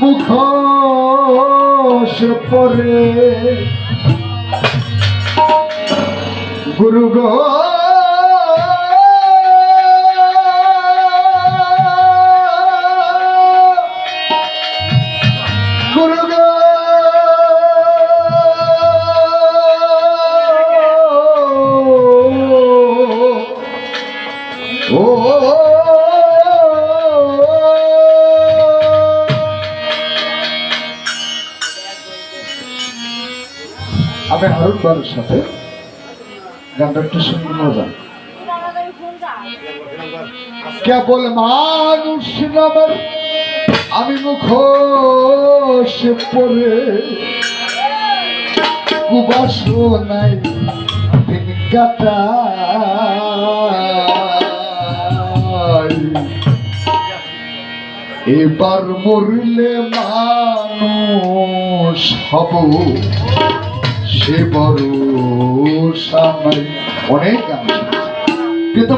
মুখোশ পরে। গুরু গো বাবুর সাথে গানটা একটু শুনতে মজা। কেবল মানুষ নামের আমি মুখোশ পরে কুবাস নাই, দিন কাটাই। এবার মরলে মানুষ হব। সে বড় সামাই। অনেক গান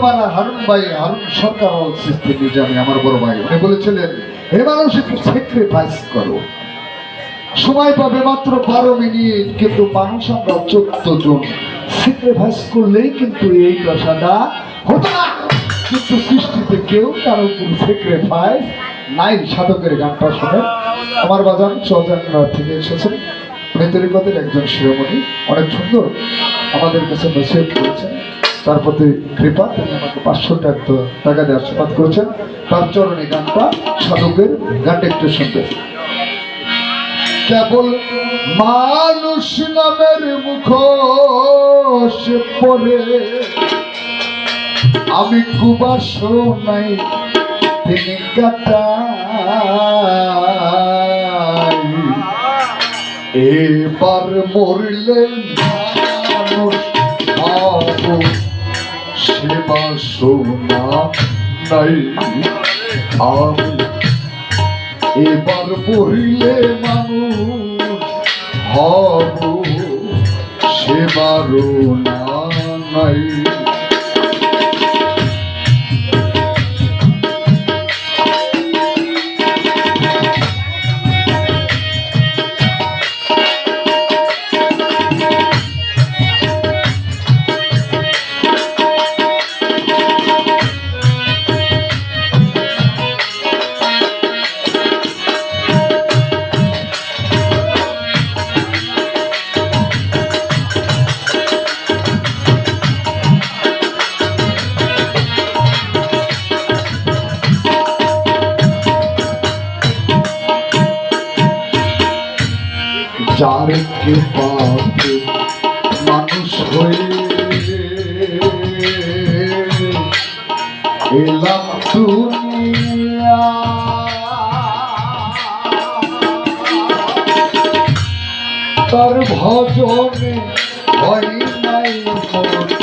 মানে হারুন ভাই, হারুন সরকার সিস্টেম যে আমার বড় ভাই, উনি বলেছিলেন হে মানুষ একটু স্যাক্রিফাইস করো। সময় পাবে মাত্র বারো মিনিট, কিন্তু মানুষ আমরা চোদ্দ জন। স্যাক্রিফাইস করলেই কিন্তু এই দশাটা হতো না। কিন্তু সৃষ্টিতে কেউ কারও উপর স্যাক্রিফাইস নাই। সাধকের গানটা শুনে আমার বাজান চৌজান্নার থেকে এসেছেন। মেতরিকদের একজন শিরোমণি, অনেক সুন্দর আমাদের কাছে মেসেজ করেছেন। তার প্রতি কৃপা, তিনি আমাকে পাঁচশো টাকা দিয়ে আশীর্বাদ করেছেন। তার চরণে গানটা, সাধকের গানটা একটু শুনবে। কেবল মানুষ নামের মুখোশ পরে আমি কুবাস নাই, তিনি কাটাই এবার মরলে মানুষ হব সেবা সোনা নাই। আমি এবার পড়িলে মানুষ হব সেবারও না নাই। যার কে পাবে মানুষ হয়ে এলাম দুনিয়া তার ভজনে হয় নাই মতি।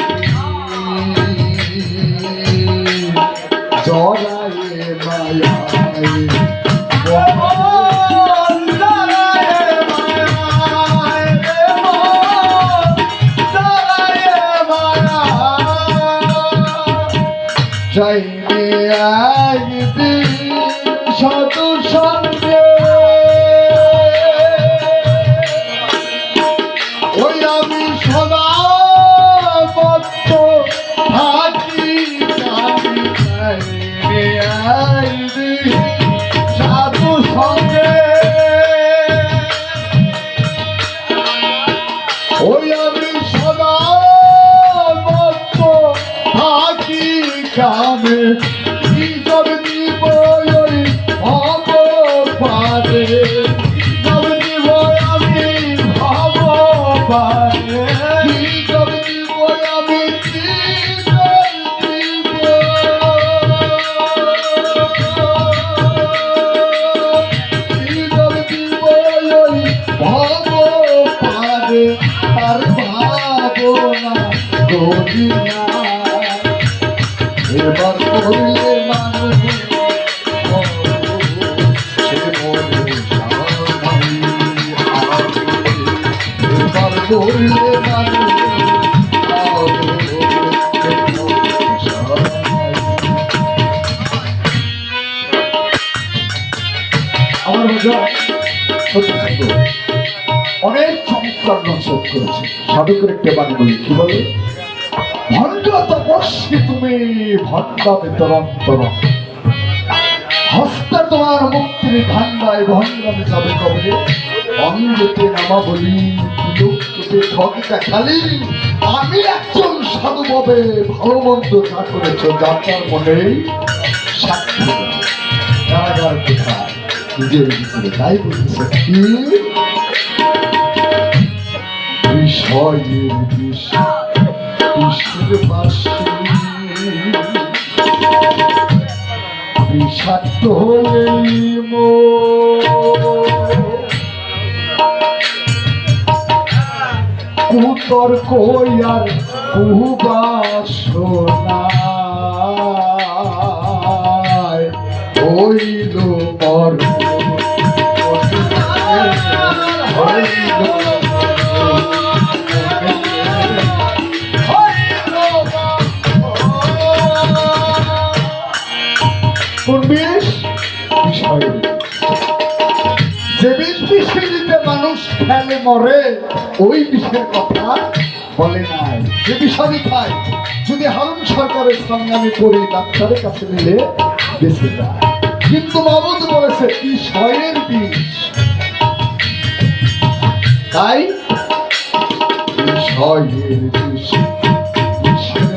কি সব দিব ওই ভব পারে সব দিব আমি ভব পারে সব দিব আমি আর করি না এবার অনেক চমৎকার নসব করেছে। একটা বাণী বলি, কি বলে? ভণ্ড তুমি বিতরন্তর হস্তে তোমার মুক্তির ঠান্ডায় ভণ্ডামে কবে? নামা বলি লোককে ঠকিটা খালি আমি একজন সাধু ভালো মন্দ যা করেছ যাত্রার মনে সাক্ষী কারাগার কোথায় নিজের ভিতরে তাই বলতেছে কি বিষয়ের বিষ বিষের বাসী বিষাক্ত হলেই কুতর্ক আর কুবাসনায় মরে, ওই বিষের কথা বলে নাই। যে বিষাদি খায় যদি হারুন সরকারের সঙ্গে আমি করি ডাক্তারের কাছে নিলে বেঁচে যায়। কিন্তু মামুদ বলেছে বিষয়ের বিষ। তাই বিষয়ের বিষ বিষের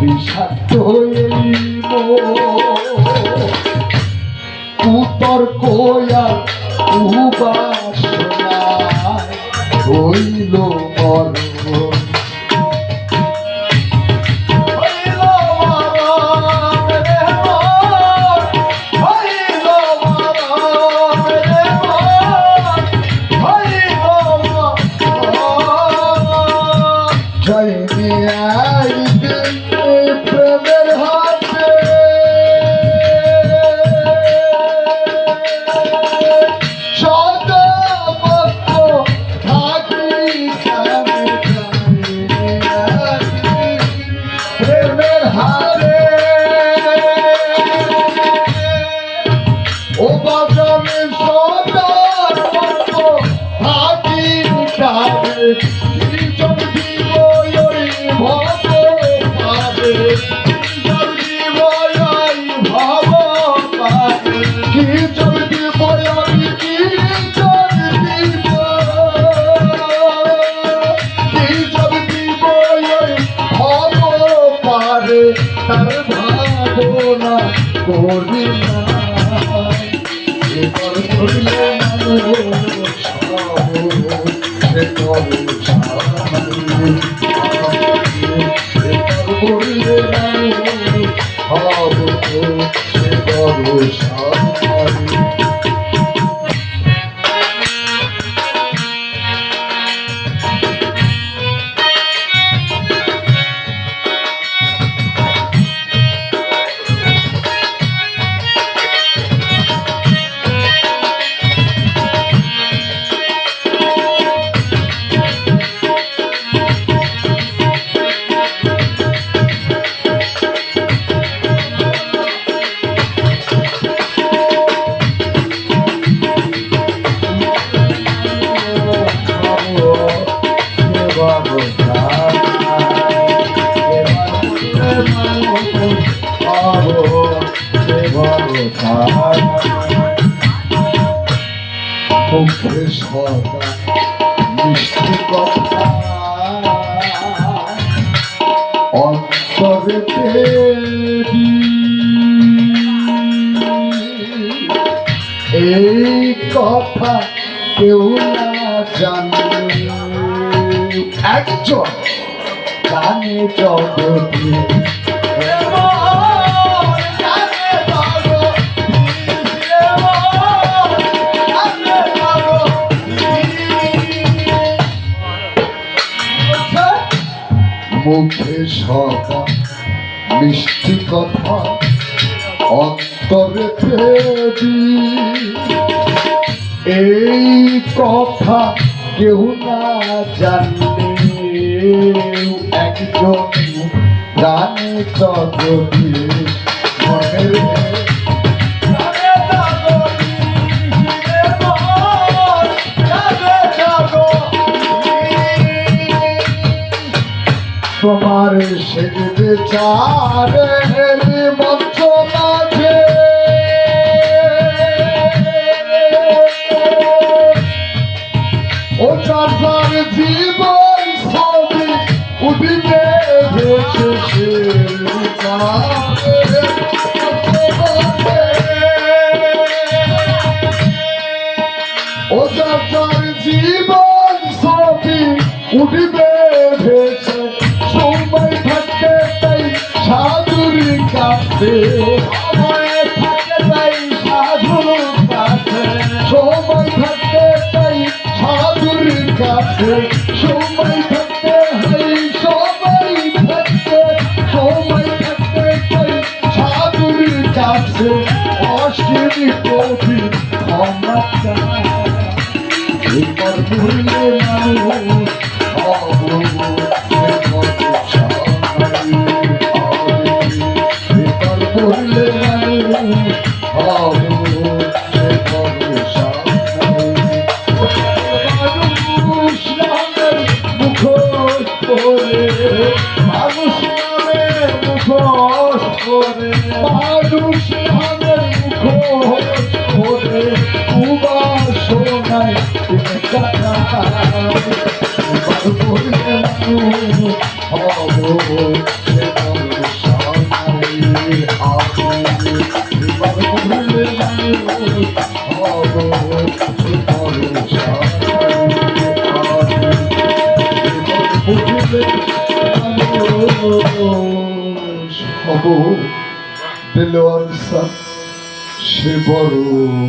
বিষাক্ত হইব কুতর্ক আর কুবাসনায় হইল মরণ তার ভাবনা করি না এবার ধরলে মানুষ সে সদা মিষ্টি কথা অন্তরে এই কথা কেউ না জানে। একজন জানে জগতে মুখে সদা মিষ্টি কথা। অন্তরে দেবী এই কথা কেউ না জানলে একজন জানে তবে মনের তোমার সেজে চারে মঞ্চ মাঝে ও চার জীবন ছবি উদিতে ভেসে চারে ও যার জীবন ছবি উঠবে ভেসে সময় থাকতে তাই সাধুর কাছে। সময় থাকতে হাই সময় থাকতে সময় থাকতে তাই সাধুর কাছে। অশ্বিনী কবি ক্ষমা চায়। এবার ভুলে মানুষ করে মানুষ নামের মুখোশ করে মানুষ নামের মুখোশ করে উবাসনায় হব বড় জয় গুরু